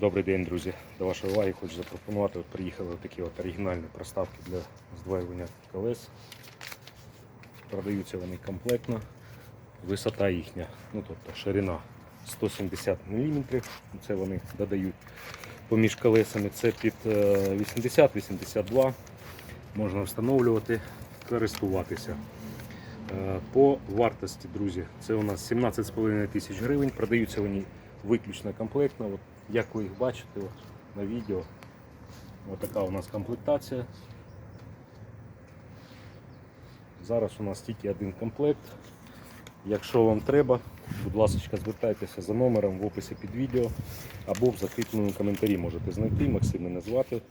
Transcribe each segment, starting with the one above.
Добрий день, друзі. До вашої уваги хочу запропонувати. От приїхали такі от оригінальні проставки для здвоювання колес. Продаються вони комплектно. Висота їхня, ну тобто ширина 170 мм. Це вони додають поміж колесами. Це під е, 80-82. Можна встановлювати, користуватися. Е, По вартості, друзі, це у нас 17,5 тисяч гривень. Продаються вони виключно комплектно. От, як ви їх бачите от, на відео, от у нас комплектація. Зараз у нас тільки один комплект. Якщо вам треба, будь ласка, звертайтеся за номером в описі під відео або в закріпленому коментарі можете знайти. Максим мене звати,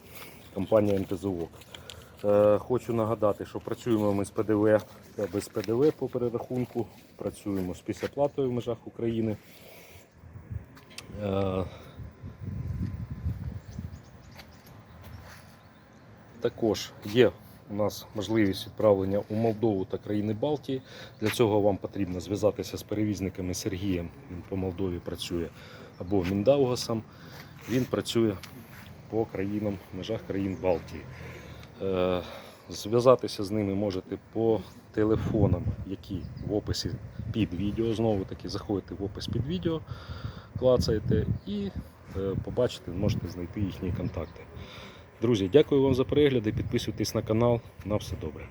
компанія МТЗОК. Е, Хочу нагадати, що працюємо ми з ПДВ без ПДВ по перерахунку. Працюємо з післяплатою в межах України. Е, Також є у нас можливість відправлення у Молдову та країни Балтії. Для цього вам потрібно зв'язатися з перевізниками Сергієм. Він по Молдові працює або Міндаугасом. Він працює по країнам, межах країн Балтії. Е, Зв'язатися з ними можете по телефонам, які в описі під відео. Знову таки заходите в опис під відео, клацаєте і е, побачите, можете знайти їхні контакти. Друзі, дякую вам за перегляди. Підписуйтесь на канал. На все добре.